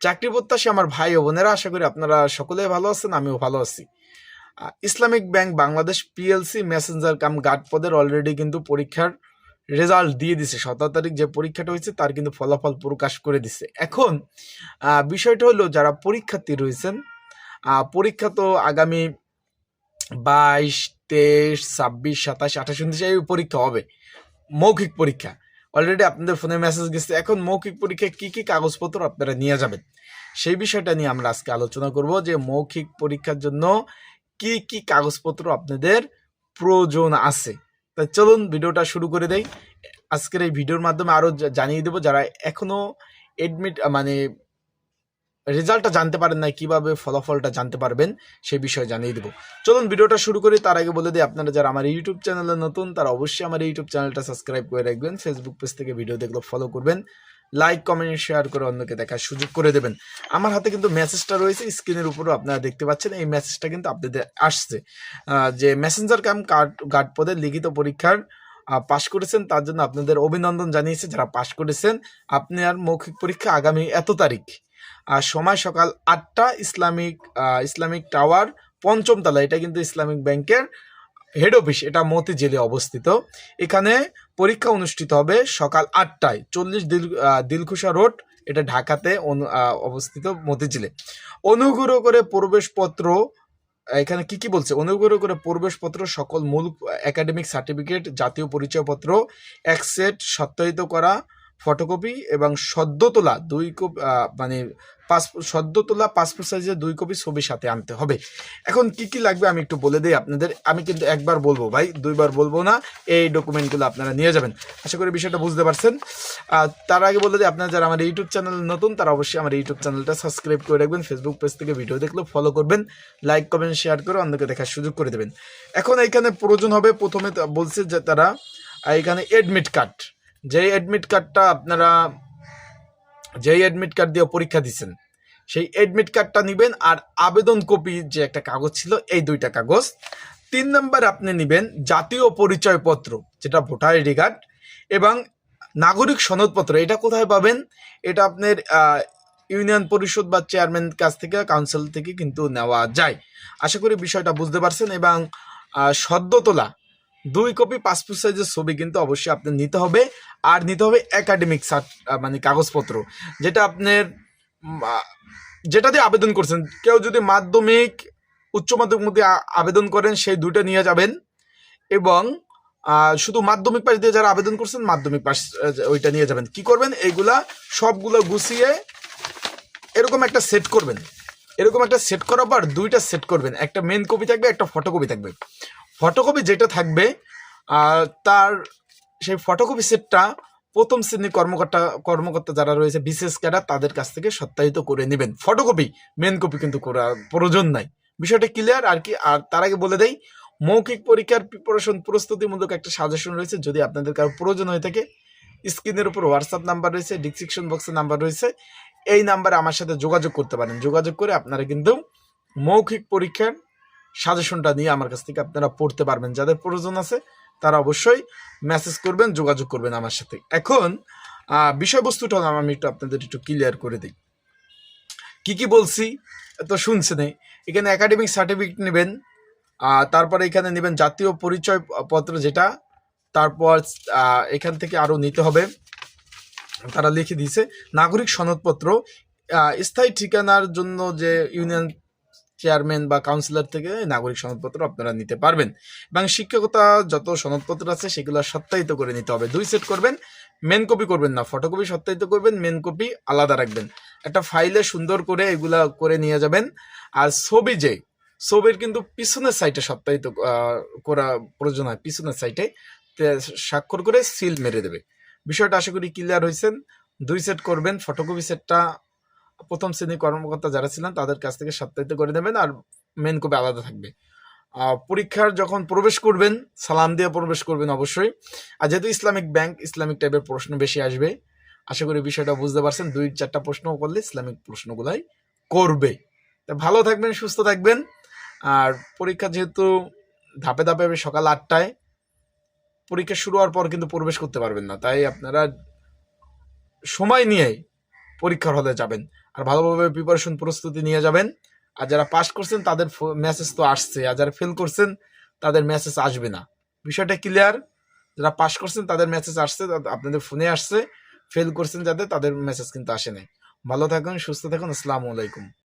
চাকরি প্রত্যাশী আমার ভাই ও বোনেরা, আশা করি আপনারা সকলেই ভালো আছেন, আমিও ভালো আছি। Islamic bank Bangladesh PLC messenger cum guard পদের অলরেডি কিন্তু পরীক্ষার রেজাল্ট দিয়ে দিছে। সতেরো তারিখ যে পরীক্ষাটা হয়েছে, তার কিন্তু ফলাফল প্রকাশ করে দিছে। এখন বিষয়টা হলো যারা পরীক্ষার্থী রয়েছেন পরীক্ষা তো আগামী বাইশ, তেইশ, ছাব্বিশ, সাতাশ, আঠাশ, উনত্রিশ, এই পরীক্ষা হবে। মৌখিক পরীক্ষা। অলরেডি আপনাদের ফোনে মেসেজ গেছে। এখন মৌখিক পরীক্ষায় কী কী কাগজপত্র আপনারা নিয়ে যাবেন? সেই বিষয়টা নিয়ে আমরা আজকে আলোচনা করব যে মৌখিক পরীক্ষার জন্য কি কি কাগজপত্র আপনাদের প্রয়োজন আছে। তা চলুন ভিডিওটা শুরু করে দেই। আজকের এই ভিডিওর মাধ্যমে আরও জানিয়ে দেবো যারা এখনও এডমিট মানে রেজাল্টটা জানতে পারেন না কীভাবে ফলাফলটা জানতে পারবেন সেই বিষয়ে জানিয়ে দেবো। চলুন ভিডিওটা শুরু করি, তার আগে বলে দিই, আপনারা যারা আমার ইউটিউব চ্যানেলে নতুন, তারা অবশ্যই আমার ইউটিউব চ্যানেলটা সাবস্ক্রাইব করে রাখবেন ফেসবুক পেজ থেকে ভিডিও দেখলে ফলো করবেন লাইক কমেন্ট শেয়ার করে অন্যকে দেখার সুযোগ করে দেবেন। আমার হাতে কিন্তু মেসেজটা রয়েছে স্ক্রিনের উপরও আপনারা দেখতে পাচ্ছেন, এই মেসেজটা কিন্তু আপনাদের আসছে। যে মেসেঞ্জার ক্যাম্প গার্ড গার্ড পদের লিখিত পরীক্ষার পাশ করেছেন, তার জন্য আপনাদের অভিনন্দন জানিয়েছে। যারা পাশ করেছেন আপনার মৌখিক পরীক্ষা আগামী এত তারিখ। আর সময় সকাল আটটা, ইসলামিক ইসলামিক টাওয়ার পঞ্চম তলা, এটা কিন্তু ইসলামিক ব্যাংকের হেড অফিস, এটা মতিঝিলে অবস্থিত। এখানে পরীক্ষা অনুষ্ঠিত হবে সকাল আটটায়, চল্লিশ দিল দিলখুশা রোড, এটা ঢাকাতে অবস্থিত মতিঝিলে অনুগ্রহ করে প্রবেশপত্র এখানে কি কি বলছে? অনুগ্রহ করে প্রবেশপত্র, সকল মূল একাডেমিক সার্টিফিকেট জাতীয় পরিচয়পত্র, এক সেট সত্যায়িত করা ফটোকপি এবং সদ্য তোলা দুই কপি মানে পাসপোর্ট সদ্য তোলা পাসপোর্ট সাইজের দুই কপি ছবি সাথে আনতে হবে। এখন কি কি লাগবে আমি একটু বলে দিই আপনাদের। আমি কিন্তু একবার বলব ভাই, দুইবার বলব না, এই ডকুমেন্টগুলো আপনারা নিয়ে যাবেন। আশা করি বিষয়টা বুঝতে পারছেন। তার আগে বলে দিই, আপনারা যারা আমার ইউটিউব চ্যানেল নতুন, তারা অবশ্যই আমার ইউটিউব চ্যানেলটা সাবস্ক্রাইব করে রাখবেন। ফেসবুক পেজ থেকে ভিডিও দেখলে ফলো করবেন। লাইক কমেন্ট শেয়ার করে অন্যকে দেখার সুযোগ করে দেবেন। এখন এখানে প্রয়োজন হবে প্রথমে বলছে যে তারা এখানে এডমিট কার্ড যেই অ্যাডমিট কার্ডটা আপনারা যেই অ্যাডমিট কার্ড দিয়ে পরীক্ষা দিচ্ছেন সেই অ্যাডমিট কার্ডটা নেবেন আর আবেদন কপি যে একটা কাগজ ছিল এই দুইটা কাগজ। তিন নম্বর আপনি নেবেন জাতীয় পরিচয়পত্র যেটা ভোটার আইডি কার্ড এবং নাগরিক সনদপত্র। এটা কোথায় পাবেন? এটা আপনার ইউনিয়ন পরিষদ বা চেয়ারম্যান কাছ থেকে কাউন্সিল থেকে কিন্তু নেওয়া যায়। আশা করি বিষয়টা বুঝতে পারছেন এবং আহ, সদ্য তোলা দুই কপি পাসপোর্ট সাইজের ছবি কিন্তু অবশ্যই আপনার নিতে হবে, আর নিতে হবে একাডেমিক মানে কাগজপত্র, যেটা আপনার যেটা দিয়ে আবেদন করছেন। কেউ যদি মাধ্যমিক, উচ্চ মাধ্যমিক মধ্যে আবেদন করেন, সেই দুইটা নিয়ে যাবেন এবং শুধু মাধ্যমিক পাশ দিয়ে যারা আবেদন করছেন, মাধ্যমিক পাশ ওইটা নিয়ে যাবেন। কি করবেন? এইগুলা সবগুলো গুছিয়ে এরকম একটা সেট করবেন। এরকম একটা সেট করার পর দুইটা সেট করবেন। একটা মেন কপি থাকবে, একটা ফটোকপি থাকবে। ফটোকপি যেটা থাকবে তার সেই ফটোকপি সেটটা প্রথম শ্রেণির কর্মকর্তা কর্মকর্তা যারা রয়েছে, বিশেষ ক্যাডার, তাদের কাছ থেকে সত্যায়িত করে নেবেন। ফটোকপি মেন কপি কিন্তু করা প্রয়োজন নাই। বিষয়টা ক্লিয়ার আর কি, আর তার আগে বলে দেই, মৌখিক পরীক্ষার প্রিপারেশন প্রস্তুতিমূলক একটা সাজেশন রয়েছে। যদি আপনাদের কারও প্রয়োজন হয়ে থাকে, স্ক্রিনের উপর হোয়াটসঅ্যাপ নাম্বার রয়েছে ডিসক্রিপশন বক্সের নাম্বার রয়েছে, এই নাম্বারে আমার সাথে যোগাযোগ করতে পারেন। যোগাযোগ করে আপনারা কিন্তু মৌখিক পরীক্ষার সাজেশনটা নিয়ে আমার কাছ থেকে আপনারা পড়তে পারবেন। যাদের প্রয়োজন আছে, তারা অবশ্যই মেসেজ করবেন, যোগাযোগ করবেন আমার সাথে। এখন বিষয়বস্তুটা আমি একটু আপনাদের একটু ক্লিয়ার করে দিই। কি কি বলছি তো শুনছেন এখানে একাডেমিক সার্টিফিকেট নেবেন তারপরে এখানে নেবেন জাতীয় পরিচয় পত্র যেটা, তারপর এখান থেকে আরও নিতে হবে। তারা লিখে দিয়েছে, নাগরিক সনদপত্র স্থায়ী ঠিকানার জন্য যে ইউনিয়ন চেয়ারম্যান বা কাউন্সিলর থেকে নাগরিক সনদপত্র আপনারা নিতে পারবেন। এবং শিক্ষকতা যত সনদপত্র আছে, সেগুলো সত্যায়িত করে নিতে হবে। দুই সেট করবেন মেন কপি করবেন না। ফটোকপি সত্যায়িত করবেন মেন কপি আলাদা রাখবেন। একটা ফাইলে সুন্দর করে এগুলা করে নিয়ে যাবেন। আর ছবি যে, ছবির কিন্তু পিছনের সাইটে সত্যায়িত করা প্রয়োজন হয়। পিছনের সাইটে স্বাক্ষর করে সিল মেরে দেবে। বিষয়টা আশা করি ক্লিয়ার হয়েছেন দুই সেট করবেন ফটোকপি সেটটা প্রথম শ্রেণির কর্মকর্তা যারা ছিলেন, তাদের কাছ থেকে সত্যায়িত করে নেবেন আর মেন কপি আলাদা থাকবে। পরীক্ষার যখন প্রবেশ করবেন, সালাম দিয়ে প্রবেশ করবেন অবশ্যই। আর যেহেতু ইসলামিক ব্যাংক ইসলামিক টাইপের প্রশ্ন বেশি আসবে, আশা করি বিষয়টা বুঝতে পারছেন, দুই চারটা প্রশ্ন করলে ইসলামিক প্রশ্নগুলাই করবে। তা ভালো থাকবেন, সুস্থ থাকবেন। আর পরীক্ষা যেহেতু ধাপে ধাপে হবে, সকাল আটটায়, পরীক্ষা শুরু হওয়ার পর কিন্তু প্রবেশ করতে পারবেন না। তাই আপনারা সময় নিয়ে পরীক্ষার হলে যাবেন। আর ভালোভাবে প্রিপারেশন প্রস্তুতি নিয়ে যাবেন। আর যারা পাস করছেন, তাদের মেসেজ তো আসছে। আর যারা ফেল করছেন, তাদের মেসেজ আসবে না। বিষয়টা ক্লিয়ার যারা পাস করছেন, তাদের মেসেজ আসছে আপনাদের ফোনে আসছে। ফেল করছেন যাদের তাদের মেসেজ কিন্তু আসে নাই। ভালো থাকুন, সুস্থ থাকুন। আসসালামু আলাইকুম।